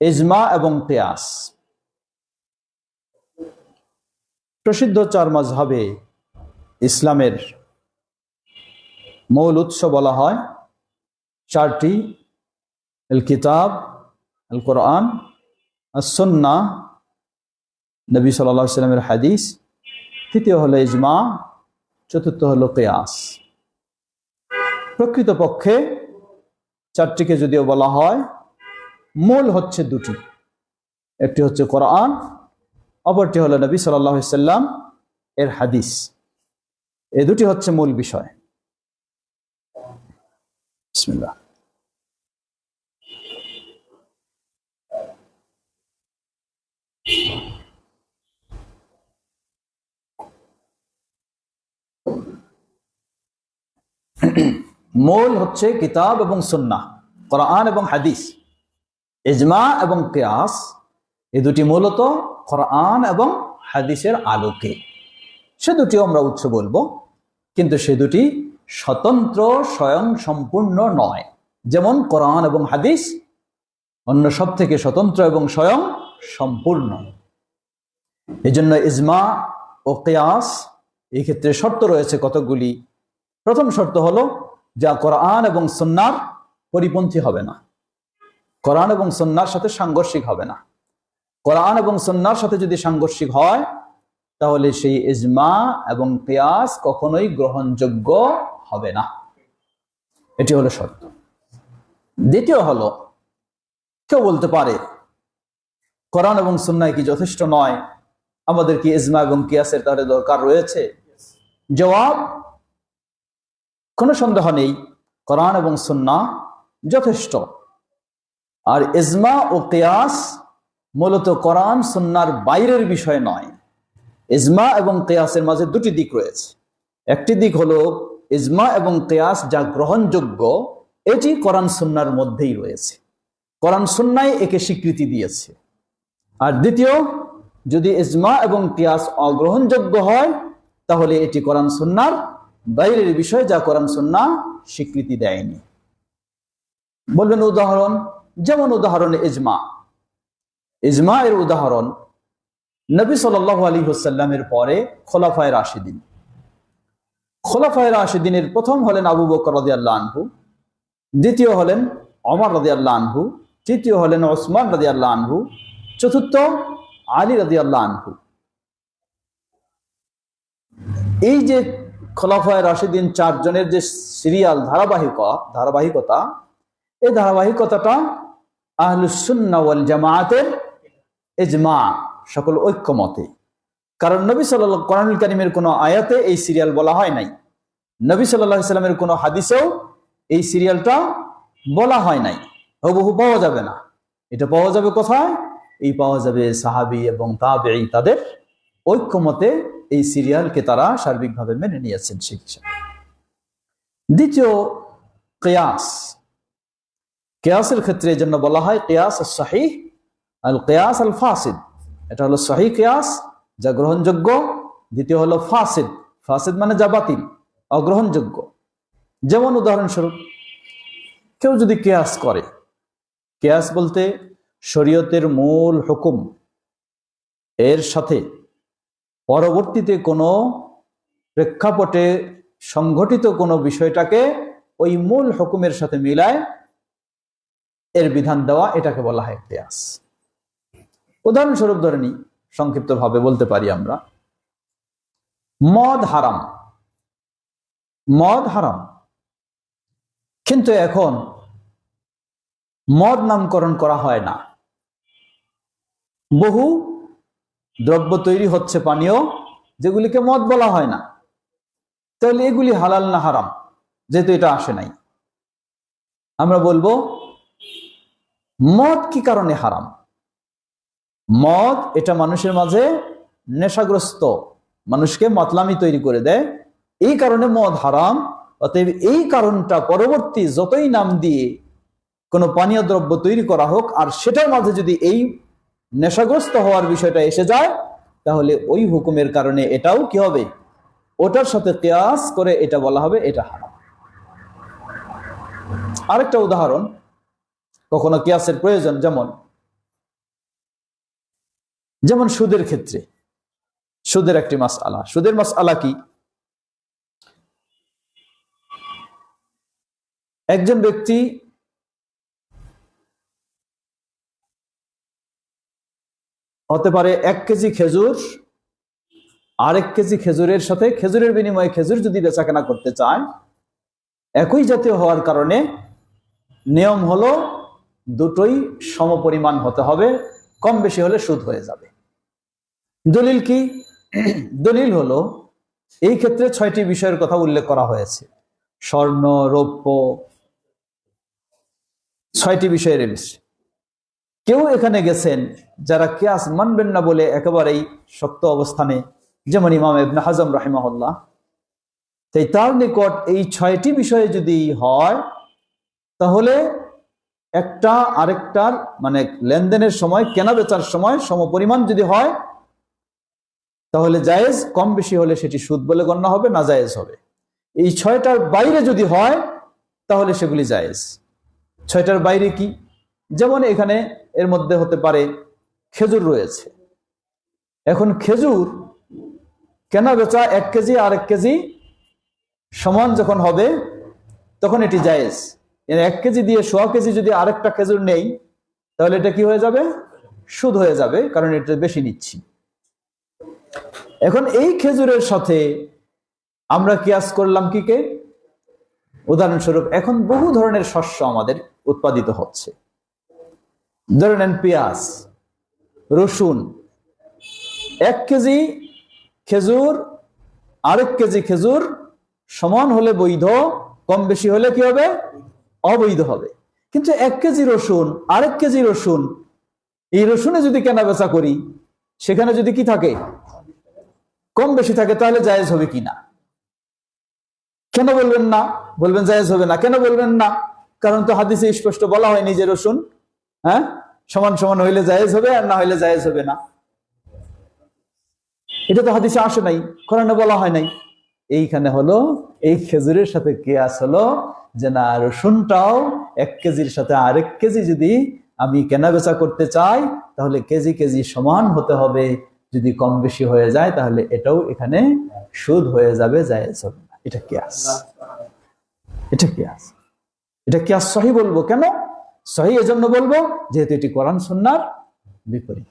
ইজমা এবং কেয়াস। প্রসিদ্ধ চার মাঝহাবে ইসলামের মূল উৎস বলা হয়। চারটি আল কিতাব আল কোরআন সন্না নবী সাল্লাহ সাল্লামের হাদিস। তৃতীয় হলো ইজমা, চতুর্থ হলো কেয়াস। প্রকৃতপক্ষে চারটিকে যদিও বলা হয় মূল হচ্ছে দুটি। একটি হচ্ছে কোরআন, অপরটি হলো নবী সাল্লাম এর হাদিস। এ দুটি হচ্ছে মূল বিষয়। মূল হচ্ছে কিতাব এবং সুন্নাহ, কোরআন এবং হাদিস। ইজমা এবং কেয়াস, এই দুটি মূলত কোরআন এবং হাদিসের আলোকে। সে দুটি আমরা উৎস বলব, কিন্তু সে দুটি স্বতন্ত্র স্বয়ং সম্পূর্ণ নয়। যেমন কোরআন এবং হাদিস অন্য সব থেকে স্বতন্ত্র এবং স্বয়ং সম্পূর্ণ এই জন্য ইজমা ও কেয়াস, এই ক্ষেত্রে শর্ত রয়েছে কতগুলি প্রথম শর্ত হলো, যা কোরআন এবং সন্ন্যার পরিপন্থী হবে না। কোরআন এবং সন্ন্যার সাথে সাংঘর্ষিক হবে না। কোরআন এবং সন্ন্যার সাথে যদি সাংঘর্ষিক হয়, তাহলে সেই ইজমা এবং কেয়াস কখনোই গ্রহণযোগ্য হবে না। এটি হলো শর্ত দ্বিতীয় হলো, কেউ বলতে পারে, কোরআন এবং সন্ন্যায় কি যথেষ্ট নয়? আমাদের কি ইজমা এবং কিয়াসের তাহলে দরকার রয়েছে? জবাব, কোনো সন্দেহ নেই। কোরআন এবং সন্না যথেষ্ট। আর ইজমা ও কেয়াস মূলত কোরআন সন্ন্যার বাইরের বিষয় নয়। ইজমা এবং কেয়াসের মাঝে দুটি দিক রয়েছে। একটি দিক হলো ইজমা এবং কেয়াস যা গ্রহণযোগ্য, এটি কোরআন সন্ন্যার মধ্যেই রয়েছে। কোরআন সন্ন্যায় একে স্বীকৃতি দিয়েছে। আর দ্বিতীয়, যদি ইজমা এবং কেয়াস অগ্রহণযোগ্য হয়, তাহলে এটি কোরআন সন্ন্যার বাইরের বিষয় যা কোরআন, সন্না স্বীকৃতি দেয়নি। বলবেন উদাহরণ যেমন উদাহরণ ইজমা। ইজমা এর উদাহরণ, নবী সাল আলী হুসাল্লামের পরে খোলাফায় রাশিদিন। খোলাফায় রাশিদিনের প্রথম হলেন আবু বকর রদি আল্লাহ আনহু, দ্বিতীয় হলেন অমর রদি আল্লাহ আনহু, তৃতীয় হলেন ওসমান রদি আল্লাহ আনহু, চতুর্থ আলী রদি আল্লাহ আনহু। এই যে খোলাফায় রাশিদিন চারজনের যে সিরিয়াল ধারাবাহিক, ধারাবাহিকতা, এই ধারাবাহিকতাটা আহলুসুন্নাওয়াল জামায়াতের এজমা সকল ঐক্যমতে। কারণ নবী সাল্লাহ কোরআনুল করিমের কোনো আয়াতে এই সিরিয়াল বলা হয় নাই। নবী সাল্লাহ ইসলামের কোনো হাদিসেও এই সিরিয়ালটা বলা হয় নাই। হুবহু পাওয়া যাবে না। এটা পাওয়া যাবে কোথায়? এই পাওয়া যাবে সাহাবি এবং তাবে তাদের ঐক্যমতে এই সিরিয়ালকে তারা সার্বিকভাবে মেনে নিয়েছেন সেই হিসাবে। দ্বিতীয় কেয়াস কেয়াসের ক্ষেত্রে এই জন্য বলা হয় কেয়াস শাহি আল কেয়াস আল ফাসিদ। এটা হলো শাহি কেয়াস, যা গ্রহণযোগ্য। দ্বিতীয় হলো ফাসিদ। ফাসিদ মানে যা বাতিল, অগ্রহণযোগ্য। যেমন উদাহরণস্বরূপ, কেউ যদি কেয়াস করে, কেয়াস বলতে শরীয়তের মূল হুকুম। এর সাথে পরবর্তীতে কোনো প্রেক্ষাপটে সংঘটিত কোনো বিষয়টাকে ওই মূল হুকুমের সাথে মিলায় এর বিধান দেওয়া, এটাকে বলা হয় কেয়াস। উদাহরণস্বরূপ ধরে নি সংক্ষিপ্তভাবে বলতে পারি আমরা। মদ হারাম। মদ হারাম। কিন্তু এখন মদ নামকরণ করা হয় না। বহু দ্রব্য তৈরি হচ্ছে পানীয়, যেগুলিকে মদ বলা হয় না। তাহলে এগুলি হালাল না হারাম? যেহেতু এটা আসে নাই। আমরা বলব মদ কি কারণে হারাম? মদ এটা মানুষের মাঝে নেশাগ্রস্ত, মানুষকে মাতলামি তৈরি করে দেয়। এই কারণে মদ হারাম, অতএব এই কারণটা পরবর্তী যতই নাম দিয়ে কোনো পানীয় দ্রব্য তৈরি করা হোক, আর সেটার মাঝে যদি এই নেশাগ্রস্ত হওয়ার বিষয়টা এসে যায়, তাহলে ওই হুকুমের কারণে এটাও কি হবে? ওটার সাথে কেয়াস করে এটা বলা হবে, এটা হারাম। আরেকটা উদাহরণ কখনো কেয়াসের প্রয়োজন? যেমন যেমন সুদের ক্ষেত্রে। সুদের একটি মাস আলা সুদের মাস আলা কি? একজন ব্যক্তি হতে পারে এক কেজি খেজুর, আরেক কেজি খেজুরের সাথে খেজুরের বিনিময়ে খেজুর যদি বেচাকেনা করতে চায়, একই জাতীয় হওয়ার কারণে নিয়ম হলো দুটোই সমপরিমাণ হতে হবে, কম বেশি হলে সুদ হয়ে যাবে। দলিল কি? দলিল হলো, এই ক্ষেত্রে ছয়টি বিষয়ের কথা উল্লেখ করা হয়েছে। স্বর্ণ, রৌপ্য, ছয়টি বিষয়ের লিস্ট কেউ এখানে গেছেন যারা কেয়াস মানবেন না বলে একেবারেই শক্ত অবস্থানে, যেমন ইমাম ইবনে হাজম রাহিমাহুল্লাহ। তাই তার নিকট এই ছয়টি বিষয়ে যদি হয়, তাহলে একটা আরেকটার মানে লেনদেনের সময়, কেনা বেচার সময় সমপরিমাণ যদি হয়, তাহলে জায়েজ, কম বেশি হলে সেটি সুদ বলে গণ্য হবে, না জায়েজ হবে। এই ছয়টার বাইরে যদি হয়, তাহলে সেগুলি জায়েজ। ছয়টার বাইরে কি? যেমন এখানে এর মধ্যে হতে পারে, খেজুর রয়েছে। এখন খেজুর, কেনা বেচা এক কেজি আর এক কেজি সমান যখন হবে, তখন এটি জায়েজ। এক কেজি দিয়ে সোয়া কেজি যদি আরেকটা খেজুর নেই, তাহলে এটা কি হয়ে যাবে? সুদ হয়ে যাবে, কারণ এটা বেশি নিচ্ছি। এখন এই খেজুরের সাথে আমরা কিয়াস করলাম কি কে? উদাহরণস্বরূপ, এখন বহু ধরনের শস্য আমাদের উৎপাদিত হচ্ছে। ধরে নেন পেঁয়াজ, রসুন, এক কেজি খেজুর, আরেক কেজি খেজুর সমান হলে বৈধ, কম বেশি হলে কি হবে? অবৈধ হবে। কিন্তু এক কেজি রসুন, আরেক কেজি রসুন, এই রসুনে যদি কেনা বেচা করি, সেখানে যদি কি থাকে? কম বেশি থাকে, তাহলে জায়েজ হবে কি না? কেন বলবেন না? বলবেন জায়েজ হবে না। কেন বলবেন না? কারণ তো হাদিসে স্পষ্ট বলা হয়নি যে রসুন হ্যাঁ? সমান সমান হইলে জায়েজ হবে আর না হইলে জায়েজ হবে না। এটা তো হাদিসে আসে নাই, কোরআনে বলা হয় নাই। এইখানে হলো এই খেজুরের সাথে কেয়াস হলো যে না, রসুনটাও এক কেজির সাথে আরেক কেজি যদি আমি কেনা বেচা করতে চাই, তাহলে কেজি কেজি সমান হতে হবে। যদি কম বেশি হয়ে যায়, তাহলে এটাও এখানে সুদ হয়ে যাবে, জায়েজ হবে না। এটা কেয়াস। এটা কেয়াস। এটা কেয়াস সহি বলব কেন? সহি এজন্য বলব, যেহেতু এটি কোরআন সন্ন্যার বিপরীত